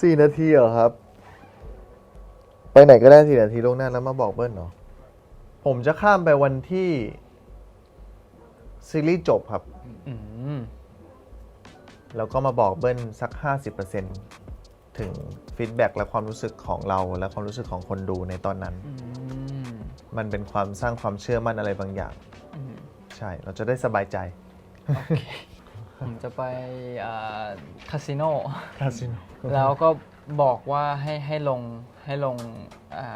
สี่นาทีเหรอครับ ไปไหนก็ได้สี่นาทีล่วงหน้าแล้วมาบอกเบิ้ลเหรอผมจะข้ามไปวันที่ ซีรีส์จบครับ อืมแล้วก็มาบอกเบิ้ลสัก 50%ถึงฟีดแบ็กและความรู้สึกของเราและความรู้สึกของคนดูในตอนนั้น อืมมันเป็นความสร้างความเชื่อมั่นอะไรบางอย่าง อืมใช่ เราจะได้สบายใจ โอเค ผมจะไปอ่าคาสิโนคาสิโนแล้วก็บอกว่าให้ให้ลงให้ลงอ่า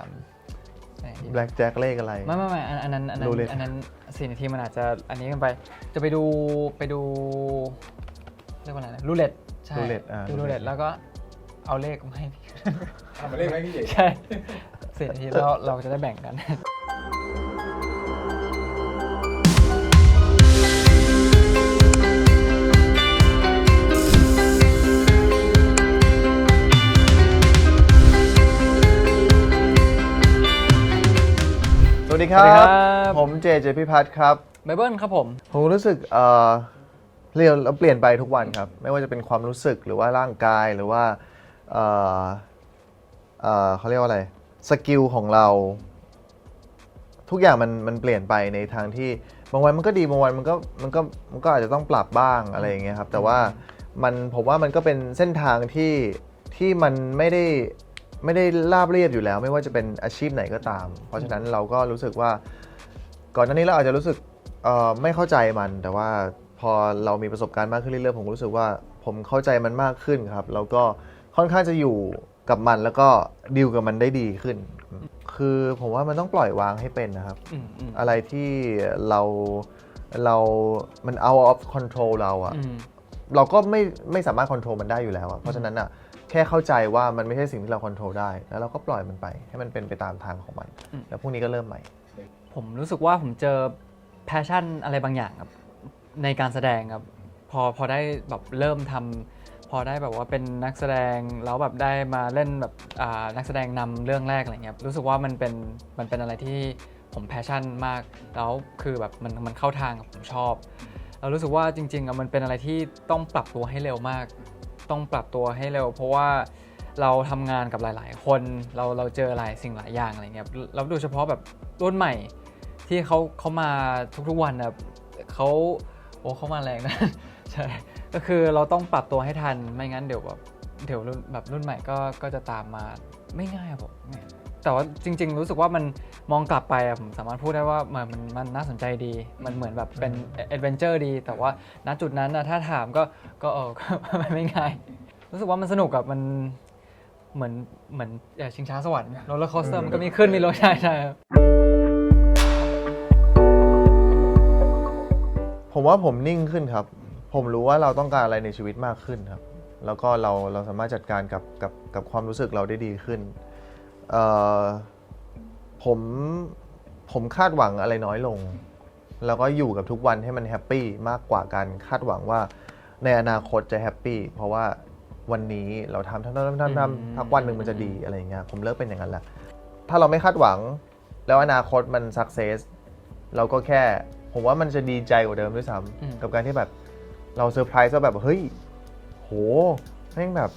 ไหนดีแบล็กแจ็คเลขอะไร ไม่ไม่ไม่อันอันนั้นอันนั้น Roulette อันนั้นสี่นาทีมันอาจจะอันนี้กันไป จะไปดูไปดูเรียกว่าอะไรนะรูเล็ตใช่ Roulette อ่าดูรูเล็ตแล้วก็เอาเลขมาให้พี่เอามาเล่นไหมพี่เอกใช่สี่นาทีแล้วเราจะได้แบ่งกัน วัสดีครัสวัสดีบครับ ผมเจเจพิพัฒน์ครับไบเบิลครับผม ผมรู้สึกเอ่อเรียนเราเปลี่ยนไปทุกวันครับ ไม่ว่าจะเป็นความรู้สึกหรือว่าร่างกายหรือว่าเอ่อเอ่อเขาเรียกว่าอะไรสกิลของเรา ทุกอย่างมันมันเปลี่ยนไปในทางที่บางวันมันก็ดีบางวันมันก็มันก็มันก็อาจจะต้องปรับบ้างอะไรอย่างเงี้ยครับ แต่ว่ามันผมว่ามันก็เป็นเส้นทางที่ที่มันไม่ได้ ไม่ได้ราบเรียบอยู่แล้ว ไม่ว่าจะเป็นอาชีพไหนก็ตาม เพราะฉะนั้นเราก็รู้สึกว่า ก่อนหน้านี้เราอาจจะรู้สึกเอ่อไม่เข้าใจมัน แต่ว่าพอเรามีประสบการณ์มากขึ้นเรื่อยๆผมรู้สึกว่าผมเข้าใจมันมากขึ้นครับแล้วก็ค่อนข้างจะอยู่กับมันแล้วก็ดีลกับมันได้ดีขึ้น คือผมว่ามันต้องปล่อยวางให้เป็นนะครับ อืมอืมอะไรที่เราเรา มัน out of control เราอะ อืม เราก็ไม่ไม่สามารถ control มันได้อยู่แล้วอะเพราะฉะนั้นอะแค่เข้าใจว่ามันไม่ใช่สิ่งที่เรา control ได้ แล้วเราก็ปล่อยมันไป ให้มันเป็นไปตามทางของมัน อืม แล้วพรุ่งนี้ก็เริ่มใหม่ ผมรู้สึกว่าผมเจอแพชชั่นอะไรบางอย่างครับในการแสดงครับพอพอได้แบบเริ่มทำพอได้แบบว่าเป็นนักแสดงแล้วแบบได้มาเล่นแบบอ่านักแสดงนำเรื่องแรกอะไรเงี้ยรู้สึกว่ามันเป็นมันเป็นอะไรที่ผมแพชชั่นมาก แล้วคือแบบมันมันเข้าทางกับผมชอบ เรารู้สึกว่าจริงๆอะมันเป็นอะไรที่ต้องปรับตัวให้เร็วมาก ต้องปรับตัวให้เร็ว เพราะว่าเราทำงานกับหลาย ๆ คนเราเราเจอหลายสิ่งหลายอย่างอะไรเงี้ยแล้วโดยเฉพาะแบบรุ่นใหม่ ที่เขาเขามาทุกๆวันแบบเขาโอ้เขามาแรงนะใช่ก็คือเราต้องปรับตัวให้ทันไม่งั้นเดี๋ยวแบบเดี๋ยวรุ่นแบบรุ่นใหม่ก็ก็จะตามมาไม่ง่ายอะผม แต่ว่าจริง ๆ รู้สึกว่ามันมองกลับไปอะผมสามารถพูดได้ว่ามันมันมันน่าสนใจดี มันเหมือนแบบเป็นแอดเวนเจอร์ดี แต่ว่าณจุดนั้นนะถ้าถามก็ก็เออก็ ไม่ง่าย รู้สึกว่ามันสนุกกับมันเหมือนเหมือนอย่าชิงช้าสวรรค์โรลเลอร์คอสเตอร์มันก็มีขึ้นมีลงใช่ใช่ครับ ผมว่าผมนิ่งขึ้นครับ ผมรู้ว่าเราต้องการอะไรในชีวิตมากขึ้นครับ แล้วก็เราเราสามารถจัดการกับกับกับความรู้สึกเราได้ดีขึ้นเอ่อ ผมผมคาดหวังอะไรน้อยลง แล้วก็อยู่กับทุกวันให้มันแฮปปี้มากกว่าการคาดหวังว่าในอนาคตจะแฮปปี้เพราะว่าวันนี้เราทำทำทำทำทำทำทักวันหนึ่งมันจะดีอะไรอย่างเงี้ยผมเลิกเป็นอย่างนั้นแหละถ้าเราไม่คาดหวัง แล้วอนาคตมันสักเซสเราก็แค่ ผมว่ามันจะดีใจกว่าเดิมด้วยซ้อืมำกับการที่แบบเราเซอร์ไพรส์ว่าแบบเฮ้ยโหแม่งแบบ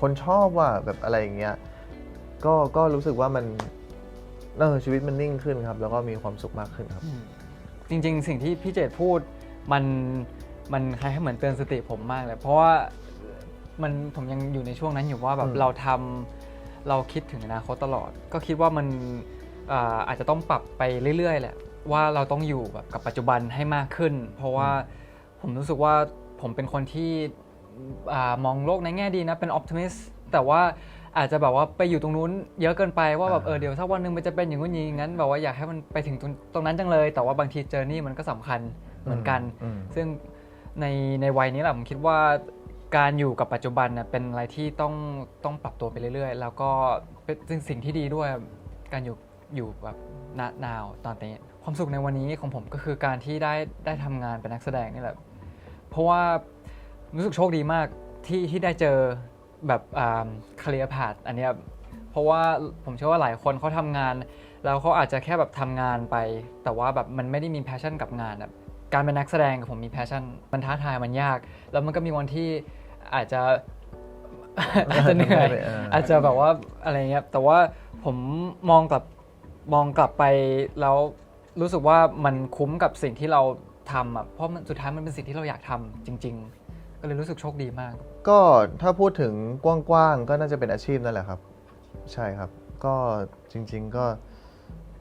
คนชอบว่ะแบบอะไรอย่างเงี้ย ก็ก็รู้สึกว่ามันเออชีวิตมันนิ่งขึ้นครับ แล้วก็มีความสุขมากขึ้นครับอืมจริง ๆ สิ่งที่พี่เจตพูดมันมันคล้ายๆเหมือนเตือนสติผมมากเลย เพราะว่ามันผมยังอยู่ในช่วงนั้นอยู่ว่าแบอืบมเราทำเราคิดถึงอนาคตตลอด ก็คิดว่ามันอ่าอาจจะต้องปรับไปเรื่อย ๆ แหละ ว่าเราต้องอยู่แบบกับปัจจุบันให้มากขึ้น เพราะว่าผมรู้สึกว่าผมเป็นคนที่อามองโลกในแง่ดีนะเป็นออ t ติมิสแต่ว่า อาจจะแบบว่าไปอยู่ตรงนู้นเยอะเกินไปว่าแบบเออเดี๋ยวสักวันหนึ่งมันจะเป็นอย่างนู้นอย่างนี้งั้นแบบว่าอยากให้มันไปถึงตรงตรงนั้นจังเลย แต่ว่าบางทีเจอร์นี่มันก็สำคัญเหมือนกันอืมซึ่งในในวัยนี้แหละผมคิดว่าการอยู่กับปัจจุบันน่ะเป็นอะไรที่ต้องต้องปรับตัวไปเรื่อย ๆ แล้วก็เป็นสิ่งสิ่งที่ดีด้วยการอยู่อยู่แบบนานาวตอนนี้ ความสุขในวันนี้ของผมก็คือการที่ได้ได้ทำงานเป็นนักแสดงนี่แหละเพราะว่ารู้สึกโชคดีมากที่ที่ได้เจอ แบบคาเรียพาดอันเนี้ยเพราะว่าผมเชื่อว่าหลายคนเขาทำงาน แล้วเขาอาจจะแค่แบบทำงานไป แต่ว่าแบบมันไม่ได้มีแพชชั่นกับงานอะการเป็นนักแสดงกับผมมีแพชชั่น มันท้าทายมันยาก แล้วมันก็มีวันที่อาจจะอาจจะเหนื่อยอออาจจะแบบว่าอะไรเงี้ยแต่ว่าผมมองกลับมองกลับไปแล้วรู้สึกว่ามันคุ้มกับสิ่งที่เราทำอะเพราะมันสุดท้ายมันเป็นสิ่งที่เราอยากทำจริง ๆ ก็เลยรู้สึกโชคดีมาก ก็ถ้าพูดถึงกว้างๆก็น่าจะเป็นอาชีพนั่นแหละครับ ใช่ครับ ก็จริง ๆก็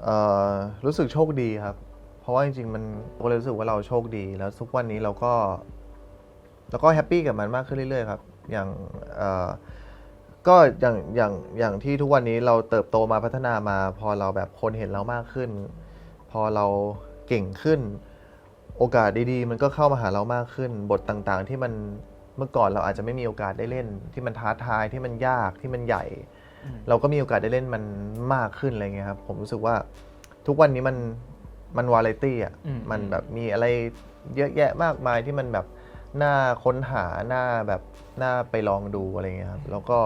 เอ่อรู้สึกโชคดีครับ เพราะว่าจริงๆมันเลยรู้สึกว่าเราโชคดี แล้วทุกวันนี้เราก็เราก็แฮปปี้กับมันมากขึ้นเรื่อยๆครับ อย่างเอ่อก็อย่างอย่างอย่างที่ทุกวันนี้เราเติบโตมาพัฒนามา พอเราแบบคนเห็นเรามากขึ้น พอเราเก่งขึ้น โอกาสดีๆ มันก็เข้ามาหาเรามากขึ้น บทต่างๆที่มัน เมื่อก่อนเราอาจจะไม่มีโอกาสได้เล่น ที่มันท้าทายที่มันยากที่มันใหญ่อืมเราก็มีโอกาสได้เล่นมันมากขึ้นอะไรเงี้ยครับผมรู้สึกว่าทุกวันนี้มันมันวาไรตี้อะอืมมันแบบมีอะไรเยอะแยะมากมายที่มันแบบน่าค้นหาน่าแบบน่าไปลองดูอะไรเงี้ยครับแล้วก็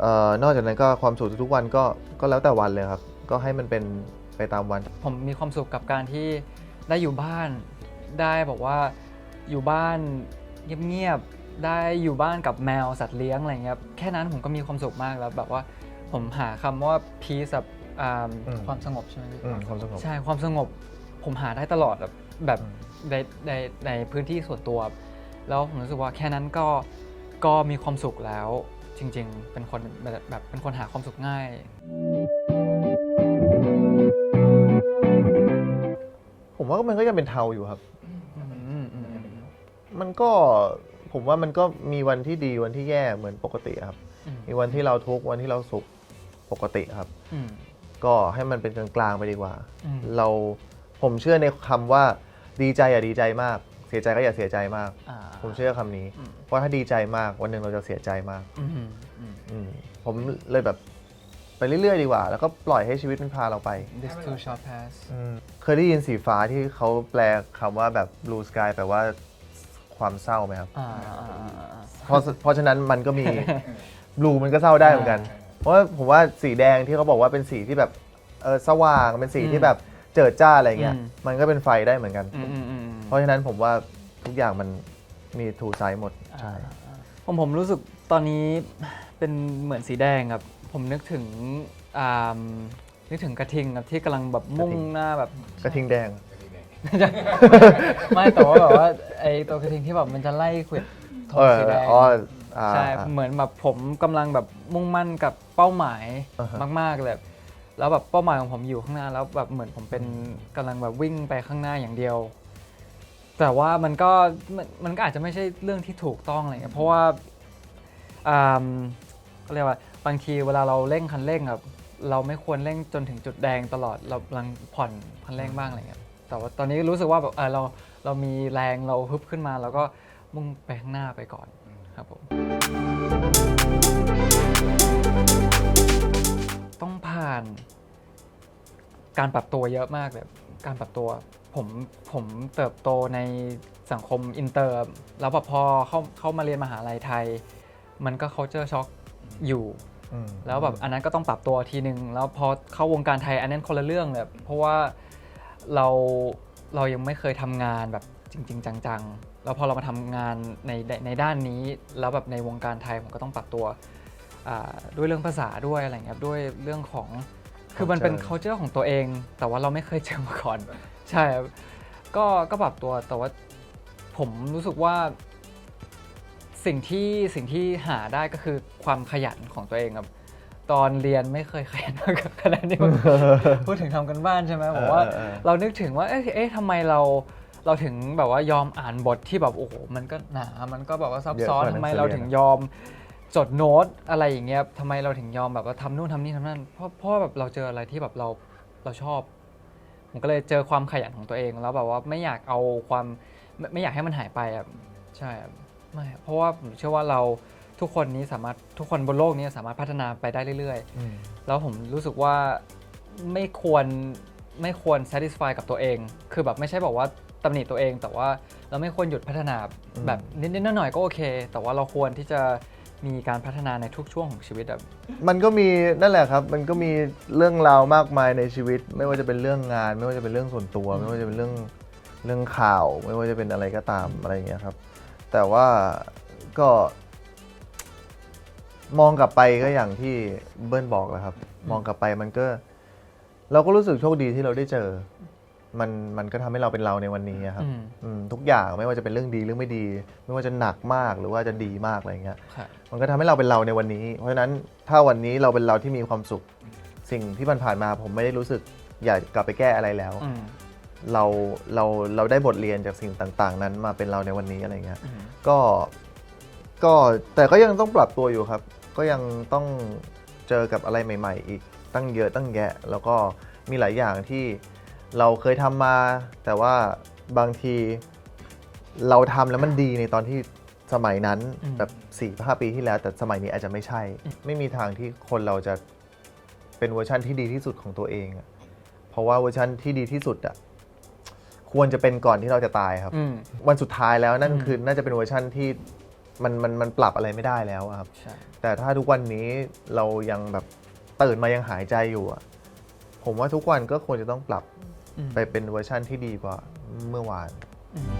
เอ่อนอกจากนั้นก็ความสุขทุกๆวันก็ก็แล้วแต่วันเลยครับ ก็ให้มันเป็นไปตามวัน ผมมีความสุขกับการที่ได้อยู่บ้านได้บอกว่าอยู่บ้าน เงียบๆ ได้อยู่บ้านกับแมวสัตว์เลี้ยงอะไรเงี้ยแค่นั้นผมก็มีความสุขมากแล้วแบบว่าผมหาคำว่า peace แบบอ่าอืม ความสงบใช่ไหมพี่ อืมความสงบ ใช่ความสงบผมหาได้ตลอดแบบแบบอืม ในในในพื้นที่ส่วนตัว แล้วผมรู้สึกว่าแค่นั้นก็ก็มีความสุขแล้วจริง ๆ เป็นคนแบบแบบเป็นคนหาความสุขง่าย ผมว่ามันก็ยังเป็นเทาอยู่ครับอืมอืมอืม มันก็ผมว่ามันก็มีวันที่ดีวันที่แย่เหมือนปกติครับ อืมมีวันที่เราทุกข์วันที่เราสุขปกติครับ อืม ก็ให้มันเป็นกลางๆไปดีกว่า อืม เราผมเชื่อในคำว่าดีใจอย่าดีใจมาก เสียใจก็อย่าเสียใจมาก อ่า ผมเชื่อคำนี้ อืม เพราะถ้าดีใจมากวันหนึ่งเราจะเสียใจมาก อืมอืม อืมผมเลยแบบไปเรื่อยๆดีกว่า แล้วก็ปล่อยให้ชีวิตมันพาเราไป this too short pass เคยได้ยินสีฟ้าที่เขาแปลคำว่าแบบ blue sky แปลว่า ความเศร้าไหมครับอ่าอ่าอ่าอ่า เพราะเพราะฉะนั้นมันก็มีบลูมันก็เศร้าได้เหมือนกัน เพราะว่าผมว่าสีแดงที่เขาบอกว่าเป็นสีที่แบบเออสว่างเป็นสีที่แบบเจิดจ้าอะไรเงี้ยมันก็เป็นไฟได้เหมือนกัน อืมอืมอืม เพราะฉะนั้นผมว่าทุกอย่างมันมีทูไซด์หมดใช่ ผมผมรู้สึกตอนนี้ เป็นเหมือนสีแดงครับ ผมนึกถึงอ่านึกถึงกระทิงครับที่กำลังแบบมุ่งกระทิง หน้าแบบกระทิงแดง ไม่แต่ว่าแบบว่าไอตัวกระทิงที่แบบมันจะไล่ขวิดโทเอนอสีแดงอ๋ออ่า ใช่อ่าเหมือนแบบผมกำลังแบบมุ่งมั่นกับเป้าหมายอ่าฮะ มากๆเลยแล้วแบบเป้าหมายของผมอยู่ข้างหน้าแล้วแบบเหมือนผมเป็นกำลังแบบวิ่งไปข้างหน้าอย่างเดียว แต่ว่ามันก็มันมันก็อาจจะไม่ใช่เรื่องที่ถูกต้องอะไรเงี้ยเพราะว่าอ่าก็เรียกว่าบางทีเวลาเราเร่งคันเร่งครับเราไม่ควรเร่งจนถึงจุดแดงตลอดเรากำลังผ่อนคันเร่งบ้างอะไรเงี้ย แต่ว่าตอนนี้รู้สึกว่าแบบเออเราเรามีแรงเราฮึบขึ้นมา แล้วก็มุ่งไปข้างหน้าไปก่อนครับผมต้องผ่าน การปรับตัวเยอะมากเลยการปรับตัวผมผมเติบโตในสังคมอินเตอร์แล้วแบบพอเข้าเข้ามาเรียนมหาลัยไทย มันก็ culture shock อยู่อืมแล้วแบบอันนั้นก็ต้องปรับตัวทีนึง แล้วพอเข้าวงการไทยอันนั้นคนละเรื่องเลยเพราะว่า เราเรายังไม่เคยทำงานแบบจริง ๆ จังๆ แล้วพอเรามาทำงานในในในด้านนี้ แล้วแบบในวงการไทยผมก็ต้องปรับตัวอ่าด้วยเรื่องภาษาด้วยอะไรเงี้ยด้วยเรื่องของคือมันเป็น Culture culture ของตัวเอง แต่ว่าเราไม่เคยเจอมาก่อน ใช่ครับก็ก็ปรับตัวแต่ว่าผมรู้สึกว่า สิ่งที่สิ่งที่หาได้ก็คือความขยันของตัวเองครับ ตอนเรียนไม่เคยขยันมากขนาดนี้ พูดถึงทำกันบ้านใช่ไหมผมว่าเออเออเออ เรานึกถึงว่าเอ๊ะเอ๊ะทำไมเราเราถึงแบบว่ายอมอ่านบทที่แบบโอ้โหมันก็หนา มันก็แบบว่าซับซ้อนเยอะกว่าทำไมหนังสือ เราเรียนถึงยอมจดโน้ตอะไรอย่างเงี้ยทำไมเราถึงยอมแบบว่าทำนู่นทำนี่ทำนั่นเพราะเพราะว่าแบบเราเจออะไรที่แบบเราเราชอบ ผมก็เลยเจอความขยันของตัวเองแล้วแบบว่าไม่อยากเอาความไม่ไม่อยากให้มันหายไปอะใช่ครับไม่เพราะว่าผมเชื่อว่าเรา ทุกคนนี้สามารถทุกคนบนโลกนี้สามารถพัฒนาไปได้เรื่อยๆอืมแล้วผมรู้สึกว่าไม่ควรไม่ควร satisfy กับตัวเอง คือแบบไม่ใช่บอกว่าตำหนิตัวเอง แต่ว่าเราไม่ควรหยุดพัฒนาอืมแบบนิดๆหน่อยๆก็โอเค แต่ว่าเราควรที่จะมีการพัฒนาในทุกช่วงของชีวิตแบบมันก็มีนั่นแหละครับ มันก็มีเรื่องราวมากมายในชีวิต ไม่ว่าจะเป็นเรื่องงาน ไม่ว่าจะเป็นเรื่องส่วนตัว ไม่ว่าจะเป็นเรื่องเรื่องข่าว ไม่ว่าจะเป็นอะไรก็ตามอะไรอย่างเงี้ยครับ แต่ว่าก็ มองกลับไปก็อย่างที่เบิ้ลบอกแหละครับ มองกลับไปมันก็ เราก็รู้สึกโชคดีที่เราได้เจอ มันมันก็ทำให้เราเป็นเราในวันนี้อะครับ อืมอืมทุกอย่างไม่ว่าจะเป็นเรื่องดีเรื่องไม่ดี ไม่ว่าจะหนักมากหรือว่าจะดีมากอะไรเงี้ย ค่ะ มันก็ทำให้เราเป็นเราในวันนี้ เพราะฉะนั้นถ้าวันนี้เราเป็นเราที่มีความสุข สิ่งที่มันผ่านมาผมไม่ได้รู้สึกอยากกลับไปแก้อะไรแล้ว อืมเราเราเราได้บทเรียนจากสิ่งต่าง ๆ นั้นมาเป็นเราในวันนี้อะไรเงี้ย อืมก็ ก็แต่ก็ยังต้องปรับตัวอยู่ครับ ก็ยังต้องเจอกับอะไรใหม่ ๆ อีกตั้งเยอะตั้งแยะ แล้วก็มีหลายอย่างที่เราเคยทำมา แต่ว่าบางทีเราทำแล้วมันดีในตอนที่สมัยนั้นอืมแบบ4ี่ห้าปีที่แล้ว แต่สมัยนี้อาจจะไม่ใช่ ไม่มีทางที่คนเราจะเป็นเวอร์ชันที่ดีที่สุดของตัวเองอะเพราะว่าเวอร์ชันที่ดีที่สุดอะควรจะเป็นก่อนที่เราจะตายครับอืมวันสุดท้ายแล้วนั่นอืมคือน่าจะเป็นเวอร์ชั่นที่ มันมันมันปรับอะไรไม่ได้แล้วอะครับ ใช่ แต่ถ้าทุกวันนี้เรายังแบบตื่นมายังหายใจอยู่อะผมว่าทุกวันก็ควรจะต้องปรับอืม ไปเป็นเวอร์ชั่นที่ดีกว่าเมื่อวานอืม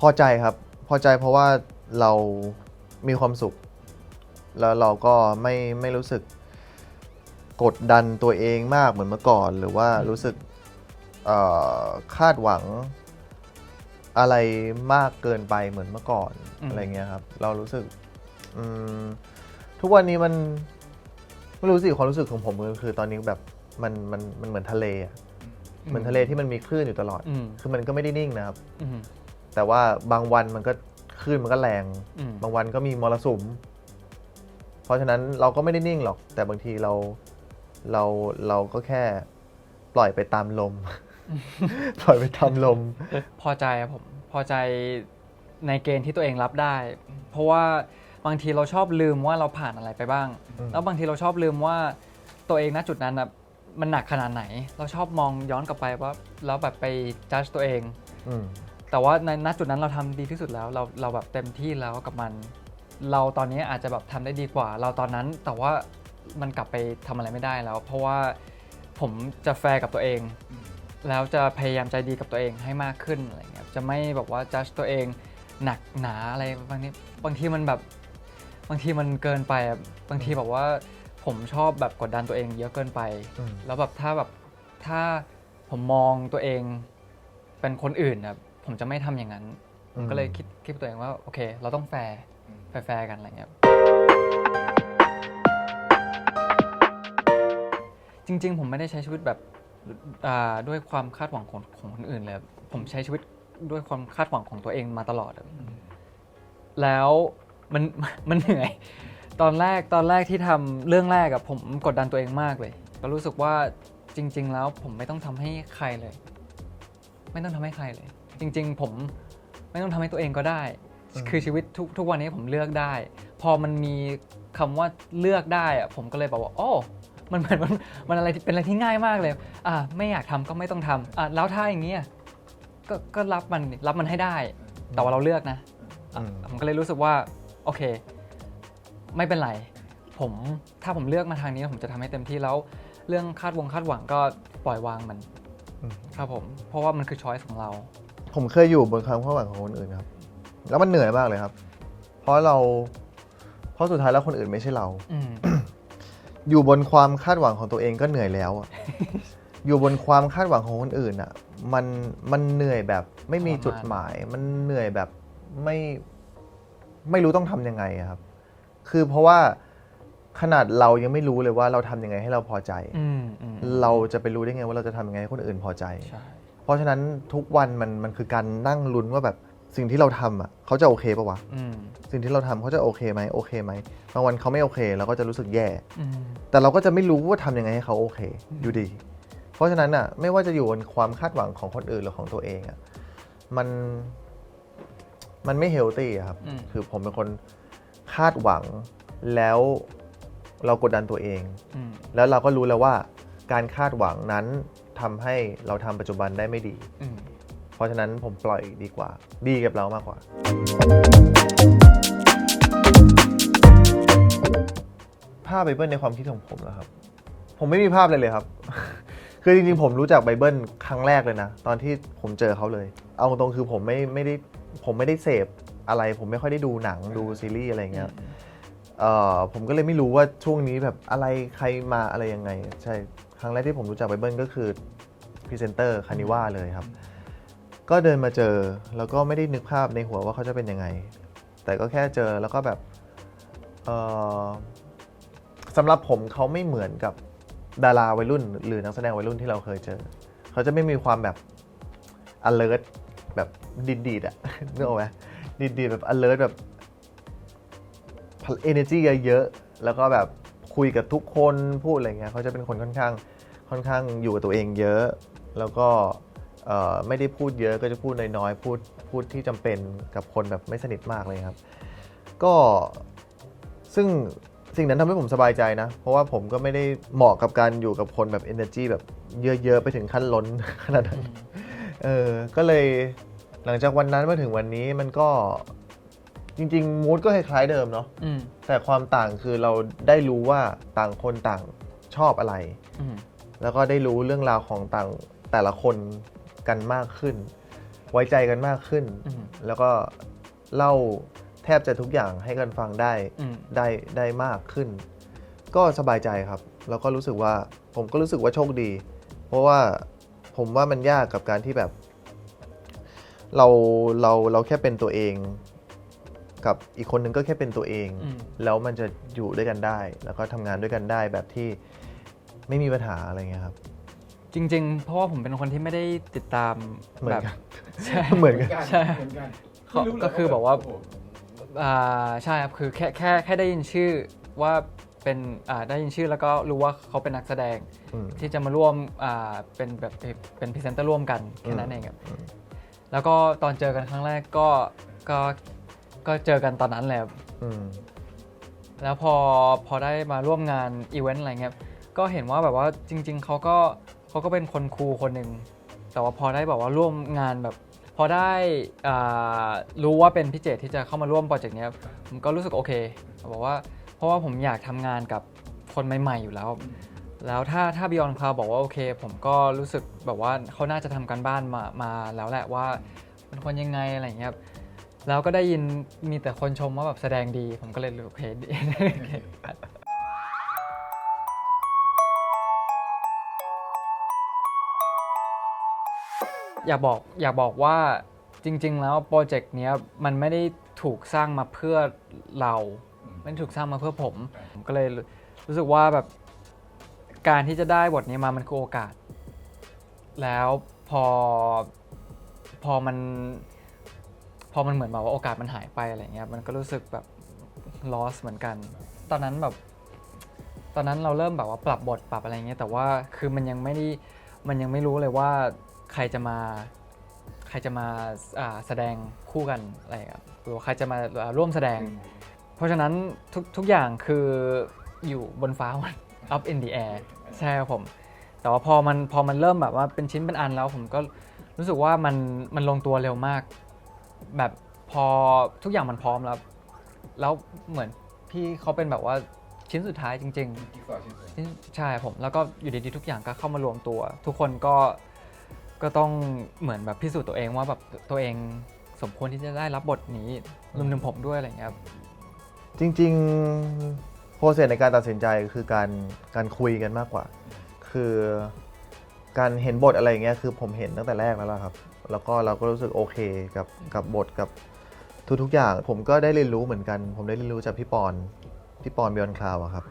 พอใจครับ พอใจเพราะว่าเรามีความสุข แล้วเราก็ไม่ไม่รู้สึกกดดันตัวเองมากเหมือนเมื่อก่อน หรือว่ารู้สึกเอ่อคาดหวัง อะไรมากเกินไปเหมือนเมื่อก่อนอืม อะไรเงี้ยครับ เรารู้สึกอืมทุกวันนี้มันไม่รู้สิความรู้สึกของผมก็คือตอนนี้แบบมันมันมันเหมือนทะเลอะเหมือนทะเลที่มันมีคลื่นอยู่ตลอด อืมคือมันก็ไม่ได้นิ่งนะครับ อืม แต่ว่าบางวันมันก็คลื่นมันก็แรง อืม บางวันก็มีมรสุม เพราะฉะนั้นเราก็ไม่ได้นิ่งหรอก แต่บางทีเราเราเราก็แค่ปล่อยไปตามลม ปล่อยไปตามลม พอใจครับผม พอใจในเกณฑ์ที่ตัวเองรับได้ เพราะว่าบางทีเราชอบลืมว่าเราผ่านอะไรไปบ้าง อืม แล้วบางทีเราชอบลืมว่าตัวเองณจุดนั้นนะมันหนักขนาดไหน เราชอบมองย้อนกลับไปว่าแล้วแบบไปจัดตัวเอง อืม แต่ว่าในณจุดนั้นเราทำดีที่สุดแล้ว เราเราแบบเต็มที่แล้วกับมัน เราตอนนี้อาจจะแบบทำได้ดีกว่า เราตอนนั้นแต่ว่ามันกลับไปทำอะไรไม่ได้แล้ว เพราะว่าผมจะแฟร์กับตัวเอง แล้วจะพยายามใจดีกับตัวเองให้มากขึ้นอะไรเงี้ยจะไม่แบบว่าจัดตัวเองหนักหนาอะไรบางทีบางทีมันแบบบางทีมันเกินไปอะบางทีแบบว่าผมชอบแบบกดดันตัวเองเยอะเกินไป อืม แล้วแบบถ้าแบบถ้าผมมองตัวเองเป็นคนอื่นนะผมจะไม่ทำอย่างนั้นอืมก็เลยคิดคิดกับตัวเองว่าโอเค เราต้องแฟร์แฟร์ๆกันอะไรเงี้ยจริง ๆ ผมไม่ได้ใช้ชีวิตแบบ อ่าด้วยความคาดหวังของของคนอื่นเลยผมใช้ชีวิตด้วยความคาดหวังของตัวเองมาตลอดอะแล้วมันมันเหนื่อย ตอนแรกตอนแรกที่ทำเรื่องแรกอะผมกดดันตัวเองมากเลย ก็รู้สึกว่าจริง ๆ แล้วผมไม่ต้องทำให้ใครเลย ไม่ต้องทำให้ใครเลย จริง ๆ ผมไม่ต้องทำให้ตัวเองก็ได้ อืม คือชีวิตทุกทุกวันนี้ผมเลือกได้ พอมันมีคำว่าเลือกได้อะผมก็เลยบอกว่า โอ้ มันเหมือนมันมันอะไรที่เป็นอะไรที่ง่ายมากเลยอะไม่อยากทำก็ไม่ต้องทำอะแล้วถ้าอย่างเงี้ยก็ก็รับมันดิรับมันให้ได้ แต่ว่าเราเลือกนะอะอืม ผมก็เลยรู้สึกว่าโอเค ไม่เป็นไร ผมถ้าผมเลือกมาทางนี้ผมจะทำให้เต็มที่แล้วเรื่องคาดวงคาดหวังก็ปล่อยวางมันอืม ครับผม เพราะว่ามันคือช้อยส์ของเรา ผมเคยอยู่บนความคาดหวังของคนอื่นครับ แล้วมันเหนื่อยมากเลยครับ เพราะเรา เพราะสุดท้ายแล้วคนอื่นไม่ใช่เรา อืม อยู่บนความคาดหวังของตัวเองก็เหนื่อยแล้วอะ อยู่บนความคาดหวังของคนอื่นอะมันมันเหนื่อยแบบไม่มีจุดหมาย มันเหนื่อยแบบไม่ไม่รู้ต้องทำยังไงอะครับ คือเพราะว่าขนาดเรายังไม่รู้เลยว่าเราทำยังไงให้เราพอใจ อืมอืมเราจะไปรู้ได้ไงว่าเราจะทำยังไงให้คนอื่นพอใจ ใช่ เพราะฉะนั้นทุกวันมันมันคือการนั่งลุ้นว่าแบบ สิ่งที่เราทำอะเขาจะโอเคปะวะ อืมสิ่งที่เราทำเขาจะโอเคไหมโอเคไหมบางวันเขาไม่โอเคเราก็จะรู้สึกแย่ อืม แต่เราก็จะไม่รู้ว่าทำยังไงให้เขาโอเค อยู่ดี เพราะฉะนั้นอะไม่ว่าจะอยู่บนความคาดหวังของคนอื่นหรือของตัวเองอะมันมันไม่เฮลตี้ครับ อืม คือผมเป็นคนคาดหวังแล้วเรากดดันตัวเอง อืมแล้วเราก็รู้แล้วว่าการคาดหวังนั้นทำให้เราทำปัจจุบันได้ไม่ดี อืม เพราะฉะนั้นผมปล่อยดีกว่า ดีกับเรามากกว่า ภาพไบเบิลในความคิดของผมนะครับ ผมไม่มีภาพเลยเลยครับ คือจริงๆ ผมรู้จักไบเบิลครั้งแรกเลยนะ ตอนที่ผมเจอเขาเลย เอาตรงๆคือผมไม่ไม่ได้ผมไม่ได้เสพอะไร ผมไม่ค่อยได้ดูหนังดูซีรีส์อะไรเงี้ยเอ่อผมก็เลยไม่รู้ว่าช่วงนี้แบบอะไรใครมาอะไรยังไง ใช่ ครั้งแรกที่ผมรู้จักไบเบิลก็คือพรีเซนเตอร์คานิว่าเลยครับ ก็เดินมาเจอแล้วก็ไม่ได้นึกภาพในหัวว่าเขาจะเป็นยังไง แต่ก็แค่เจอแล้วก็แบบเออสำหรับผมเขาไม่เหมือนกับดาราวัยรุ่น หรือนักแสดงวัยรุ่นที่เราเคยเจอ เขาจะไม่มีความแบบ alert แบบดีดดีดๆอะนึกออกไหมดีดดีดๆแบบ alert แบบ energy เยอะๆแล้วก็แบบคุยกับทุกคนพูดอะไรเงี้ยเขาจะเป็นคนค่อนข้างค่อนข้างอยู่กับตัวเองเยอะ แล้วก็ ไม่ได้พูดเยอะก็จะพูดน้อยๆพูดพูดที่จำเป็นกับคนแบบไม่สนิทมากเลยครับ ก็ซึ่งสิ่งนั้นทำให้ผมสบายใจนะ เพราะว่าผมก็ไม่ได้เหมาะกับการอยู่กับคนแบบ energy แบบเยอะๆ ไปถึงขั้นล้นขนาดนั้น เออ ก็เลยหลังจากวันนั้นมาถึงวันนี้มันก็จริงๆมูดก็คล้ายๆเดิมเนาะอืมแต่ความต่างคือเราได้รู้ว่าต่างคนต่างชอบอะไรอืมแล้วก็ได้รู้เรื่องราวของต่างแต่ละคน กันมากขึ้น ไว้ใจกันมากขึ้น อืม แล้วก็เล่าแทบจะทุกอย่างให้กันฟังได้อืม ได้ได้มากขึ้น ก็สบายใจครับ แล้วก็รู้สึกว่าผมก็รู้สึกว่าโชคดี เพราะว่าผมว่ามันยากกับการที่แบบ เราเราเราแค่เป็นตัวเอง กับอีกคนนึงก็แค่เป็นตัวเอง อืม แล้วมันจะอยู่ด้วยกันได้ แล้วก็ทำงานด้วยกันได้แบบที่ไม่มีปัญหาอะไรเงี้ยครับ จริง ๆ เพราะว่าผมเป็นคนที่ไม่ได้ติดตามเหมือแบนบกันใช่ เหมือนกัน ใช่ เหมือนกันเขาไม่รู้เหรก็คือแบบว่า โโหอ่าใช่ครับคือแค่แค่แค่ได้ยินชื่อว่าเป็นอ่าได้ยินชื่อแล้วก็รู้ว่าเขาเป็นนักแสดงอืม ที่จะมาร่วมอ่าเป็นแบบเป็นพรีเซนเตอร์ร่วมกันแค่นั้นเองครับอืมแล้วก็ตอนเจอกันครั้งแรกก็ก็ก็เจอกันตอนนั้นแหละครับ อืม แล้วพอพอได้มาร่วมงานอีเวนต์อะไรเงี้ย ก็เห็นว่าแบบว่าจริง ๆ เขาก็ เขาก็เป็นคนครูคนหนึ่งแต่ว่าพอได้แบบว่าร่วมงานแบบ พอได้อ่ารู้ว่าเป็นพี่เจตที่จะเข้ามาร่วมโปรเจกต์เนี้ยผมก็รู้สึกโอเคบอกว่าเพราะว่าผมอยากทำงานกับคนใหม่ๆอยู่แล้ว แล้วถ้าถ้า Beyond Cloud บอกว่าโอเค ผมก็รู้สึกแบบว่าเขาน่าจะทำการบ้านมามาแล้วแหละว่าเป็นคนยังไงอะไรอย่างเงี้ยครับแล้วก็ได้ยินมีแต่คนชมว่าแบบแสดงดี ผมก็เลยรู้โอเคดี อยากบอกอยากบอกว่าจริง ๆ แล้วโปรเจกต์เนี้ยมันไม่ได้ถูกสร้างมาเพื่อเราไม่ได้ถูกสร้างมาเพื่อผมผมก็เลยรู้สึกว่าแบบการที่จะได้บทนี้มามันคือโอกาส แล้วพอพอมันพอมันเหมือนแบบว่าโอกาสมันหายไปอะไรเงี้ยมันก็รู้สึกแบบ loss เหมือนกัน ตอนนั้นแบบตอนนั้นเราเริ่มแบบว่าปรับบทปรับอะไรเงี้ยแต่ว่าคือมันยังไม่ได้มันยังไม่รู้เลยว่า ใครจะมาใครจะมาอ่าแสดงคู่กันอะไรครับหรือว่าใครจะมาอ่าร่วมแสดง เพราะฉะนั้นทุกทุกอย่างคืออยู่บนฟ้ามัน up in the air ใช่ครับผม แต่ว่าพอมันพอมันเริ่มแบบว่าเป็นชิ้นเป็นอันแล้วผมก็รู้สึกว่ามันมันลงตัวเร็วมาก แบบพอทุกอย่างมันพร้อมแล้ว แล้วเหมือนพี่เขาเป็นแบบว่าชิ้นสุดท้ายจริงๆจิ๊กซอว์ชิ้นสุดท้ายใช่ผมแล้วก็อยู่ดีๆทุกอย่างก็เข้ามารวมตัว ทุกคนก็ ก็ต้องเหมือนแบบพิสูจน์ตัวเองว่าแบบตัวเองสมควรที่จะได้รับบทนี้รวมถึงผมด้วยอะไรอย่างเงี้ยครับ จริงๆโปรเซสในการตัดสินใจคือการการคุยกันมากกว่า คือการเห็นบทอะไรอย่างเงี้ยคือผมเห็นตั้งแต่แรกแล้วล่ะครับ แล้วก็เราก็รู้สึกโอเคกับกับบทกับทุกๆอย่าง ผมก็ได้เรียนรู้เหมือนกัน ผมได้เรียนรู้จากพี่ปอนพี่ปอนบิออนคลาวอะครับ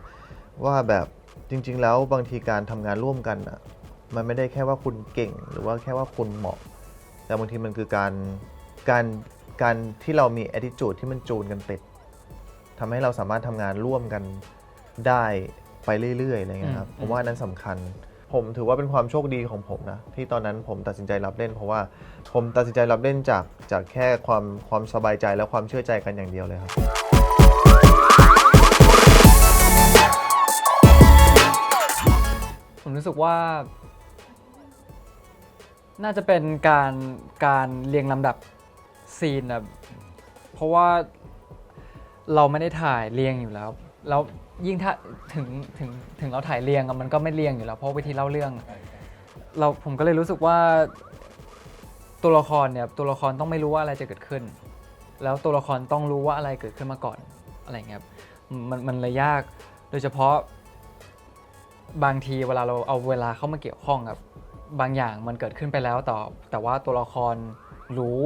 ว่าแบบจริง ๆ แล้วบางทีการทำงานร่วมกันอะ มันไม่ได้แค่ว่าคุณเก่ง หรือว่าแค่ว่าคุณเหมาะ แต่บางทีมันคือการการการที่เรามี attitude ที่มันจูนกันติดทำให้เราสามารถทำงานร่วมกันได้ไปเรื่อยๆอะไรเงี้ยครับอืมผมว่าอันนั้นสำคัญ ผมถือว่าเป็นความโชคดีของผมนะ ที่ตอนนั้นผมตัดสินใจรับเล่น เพราะว่าผมตัดสินใจรับเล่นจากจากแค่ความความสบายใจและความเชื่อใจกันอย่างเดียวเลยครับ ผมรู้สึกว่า น่าจะเป็นการการเรียงลำดับซีนนะเพราะว่าเราไม่ได้ถ่ายเรียงอยู่แล้ว แล้วยิ่งถ้าถึงถึงถึงเราถ่ายเรียงอะมันก็ไม่เรียงอยู่แล้ว เพราะวิธีเล่าเรื่อง เราผมก็เลยรู้สึกว่าตัวละครเนี่ยตัวละครต้องไม่รู้ว่าอะไรจะเกิดขึ้น แล้วตัวละครต้องรู้ว่าอะไรเกิดขึ้นมาก่อนอะไรเงี้ยครับมันมันเลยยาก โดยเฉพาะบางทีเวลาเราเอาเวลาเข้ามาเกี่ยวข้องกับ บางอย่างมันเกิดขึ้นไปแล้วต่อ แต่ว่าตัวละครรู้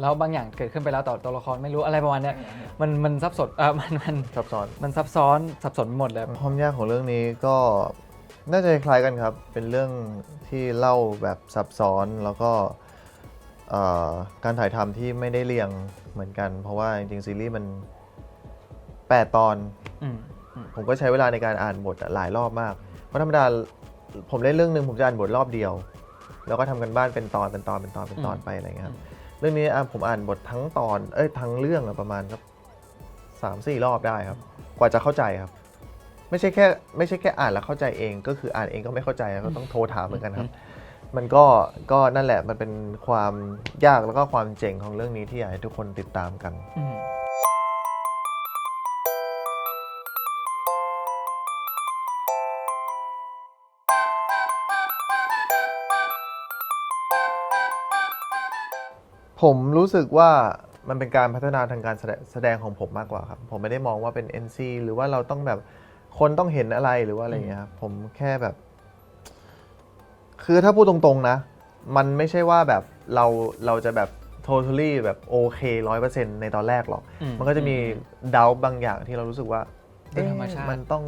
แล้วบางอย่างเกิดขึ้นไปแล้วต่อตัวละครไม่รู้อะไรประมาณเนี้ยมันมันซับซ้อนเออมันมันซับซ้อน มันซับซ้อนสับสนไปหมดเลย ความยากของเรื่องนี้ก็น่าจะคล้ายกันครับ เป็นเรื่องที่เล่าแบบซับซ้อนแล้วก็เอ่อการถ่ายทำที่ไม่ได้เรียงเหมือนกัน เพราะว่าจริงๆซีรีส์มัน 8 ตอน อืมอืมผมก็ใช้เวลาในการอ่านบทอะหลายรอบมาก เพราะธรรมดา ผมเล่นเรื่องหนึ่งผมจะอ่านบทรอบเดียว แล้วก็ทำกันบ้านเป็นตอนเป็นตอนเป็นตอนเป็นตอนไปอะไรเงี้ยครับเรื่องนี้อะผมอ่านบททั้งตอนเอ้ยทั้งเรื่องอะประมาณสักสามสี่รอบได้ครับ กว่าจะเข้าใจครับ ไม่ใช่แค่ไม่ใช่แค่อ่านแล้วเข้าใจเอง ก็คืออ่านเองก็ไม่เข้าใจก็ต้องโทรถามเหมือนกันครับ มันก็ก็นั่นแหละมันเป็นความยากแล้วก็ความเจ๋งของเรื่องนี้ที่อยากให้ทุกคนติดตามกัน ผมรู้สึกว่ามันเป็นการพัฒนาทางการแสดงแสดงของผมมากกว่าครับ ผมไม่ได้มองว่าเป็น NC หรือว่าเราต้องแบบคนต้องเห็นอะไรหรือว่าอะไรอย่างเงี้ยครับผมแค่แบบ คือถ้าพูดตรงๆนะ มันไม่ใช่ว่าแบบเราเราจะแบบ totally แบบโอเคร้อยเปอร์เซ็นต์ในตอนแรกหรอก อืมันก็จะมีดาวบางอย่างที่เรารู้สึกว่าเป็นธรรมชาติ เอ๊ะมันต้อง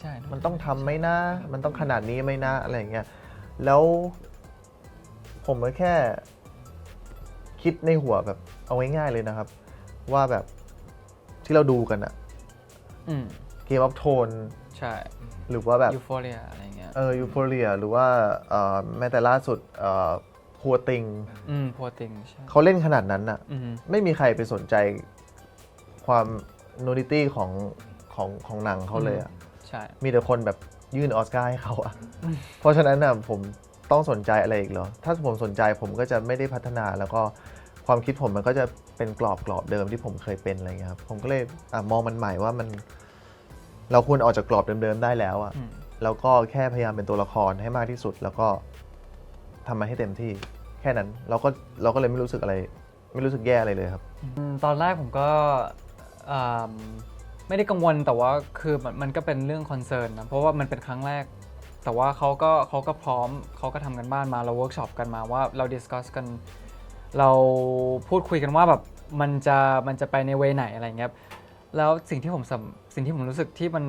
ใช่ มันต้องทำไหมนะ มันต้องขนาดนี้ไหมนะ อะไรอย่างเงี้ย แล้วผมก็แค่ คิดในหัวแบบเอาง่ายๆเลยนะครับ ว่าแบบที่เราดูกันอะอืมเกมออฟโทนใช่หรือว่าแบบยูโฟเรียอะไรเงี้ยเออยูโฟเรียหรือว่าเอ่อแม้แต่ล่าสุดเอ่อพัวติงอืมพัวติงใช่เขาเล่นขนาดนั้นอะอืมไม่มีใครไปสนใจความนูนิตี้ของของของหนังเขาเลยอะใช่ มีแต่คนแบบยื่นออสการ์ให้เขาอะเพราะฉะนั้นน่ะผมต้องสนใจอะไรอีกเหรอ ถ้าผมสนใจผมก็จะไม่ได้พัฒนาแล้วก็ ความคิดผมมันก็จะเป็นกรอบกรอบเดิมที่ผมเคยเป็นอะไรเงี้ยครับผมก็เลยอะมองมันใหม่ว่ามัน เราควรออกจากกรอบเดิมๆได้แล้วอะอืมแล้วก็แค่พยายามเป็นตัวละครให้มากที่สุด แล้วก็ทำมันให้เต็มที่แค่นั้น เราก็เราก็เลยไม่รู้สึกอะไร ไม่รู้สึกแย่อะไรเลยครับอืมตอนแรกผมก็อ่าไม่ได้กังวลแต่ว่าคือมันมันก็เป็นเรื่องคอนเซิร์นนะเพราะว่ามันเป็นครั้งแรก แต่ว่าเขาก็เขาก็พร้อมเขาก็ทำกันบ้านมาเราเวิร์กช็อปกันมาว่าเราดิสคัสกัน เราพูดคุยกันว่าแบบมันจะมันจะไปในเวไหนอะไรเงี้ยครับแล้วสิ่งที่ผมสำสิ่งที่ผมรู้สึกที่มัน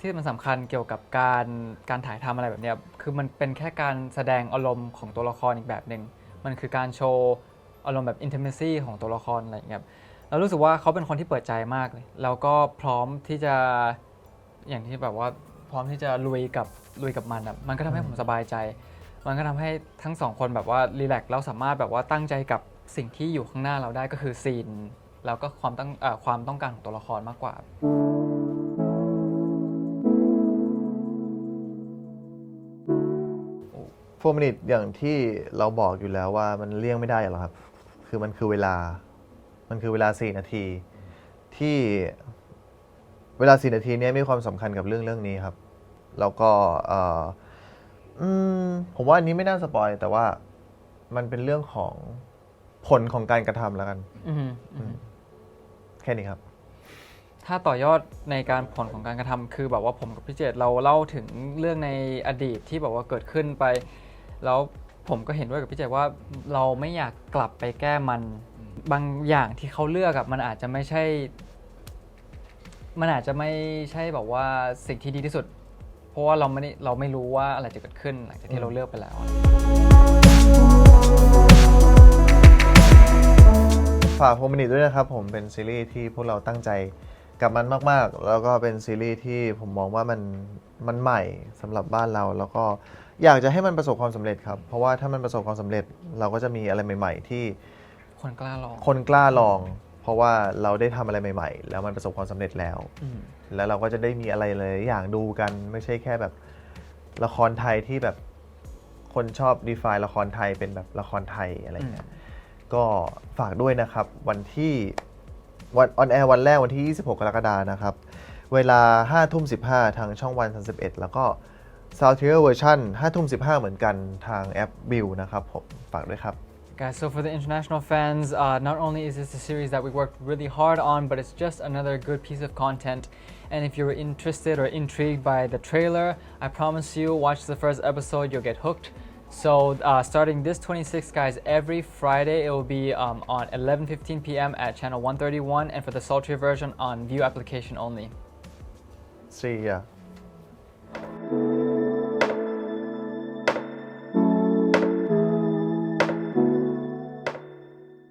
ที่มันสำคัญเกี่ยวกับการการถ่ายทำอะไรแบบเนี้ยคือมันเป็นแค่การแสดงอารมณ์ของตัวละครอีกแบบหนึ่งมันคือการโชว์อารมณ์แบบ intimacy ของตัวละครอะไรอย่างเงี้ยครับเรารู้สึกว่าเขาเป็นคนที่เปิดใจมากเลยแล้วก็พร้อมที่จะอย่างที่แบบว่าพร้อมที่จะลุยกับลุยกับมันอะมันก็ทำให้ผมสบายใจ มันก็ทำให้ทั้งสองคนแบบว่ารีแลกซ์แล้วสามารถแบบว่าตั้งใจกับสิ่งที่อยู่ข้างหน้าเราได้ก็คือซีนแล้วก็ความตั้งเอ่อความต้องการของตัวละครมากกว่าโฟมินิตอย่างที่เราบอกอยู่แล้วว่ามันเลี่ยงไม่ได้หรอกครับ คือมันคือเวลา มันคือเวลา 4 นาที ที่เวลา 4 นาทีนี้มีความสำคัญกับเรื่องเรื่องนี้ครับ แล้วก็เอ่ออืมผมว่าอันนี้ไม่น่าสปอยแต่ว่ามันเป็นเรื่องของผลของการกระทำแล้วกัน อืมอืมแค่นี้ครับ ถ้าต่อยอดในการผลของการกระทำคือแบบว่าผมกับพี่เจตเราเล่าถึงเรื่องในอดีตที่แบบว่าเกิดขึ้นไป แล้วผมก็เห็นด้วยกับพี่เจตว่าเราไม่อยากกลับไปแก้มัน บางอย่างที่เขาเลือกอะมันอาจจะไม่ใช่ มันอาจจะไม่ใช่แบบว่าสิ่งที่ดีที่สุด เพราะว่าเราไม่ได้เราไม่รู้ว่าอะไรจะเกิดขึ้นหลังจากที่เราเลือกไปแล้ว ฝากโฟมินิตด้วยนะครับผมเป็นซีรีส์ที่พวกเราตั้งใจกับมันมากๆ แล้วก็เป็นซีรีส์ที่ผมมองว่ามันมันใหม่สำหรับบ้านเรา แล้วก็อยากจะให้มันประสบความสำเร็จครับ เพราะว่าถ้ามันประสบความสำเร็จเราก็จะมีอะไรใหม่ ๆ ที่คนกล้าลอง คนกล้าลอง เพราะว่าเราได้ทำอะไรใหม่ ๆ แล้วมันประสบความสำเร็จแล้วอืมแล้วเราก็จะได้มีอะไรเลยอย่างดูกันไม่ใช่แค่แบบละครไทยที่แบบคนชอบ define ละครไทยเป็นแบบละครไทยอะไรเงี้ยก็ฝากด้วยนะครับวันที่วันออนแอร์วันแรกวันที่ 26 กรกฎานะครับ เวลา 5 ทุ่ม 15 ทางช่องวัน 31 แล้วก็ s o u t h เวอร์ชัน5ทุ่ม 15 เหมือนกันทางแอปบิลนะครับผมฝากด้วยครับ Guys, so for the international fans, uh, not only is this a series that we worked really hard on, but it's just another good piece of content. And if you're interested or intrigued by the trailer, I promise you, watch the first episode, you'll get hooked. So uh, starting this 26th, guys, every Friday it will be um, on 11:15 p.m. at channel 131, and for the sultry version on View application only. See ya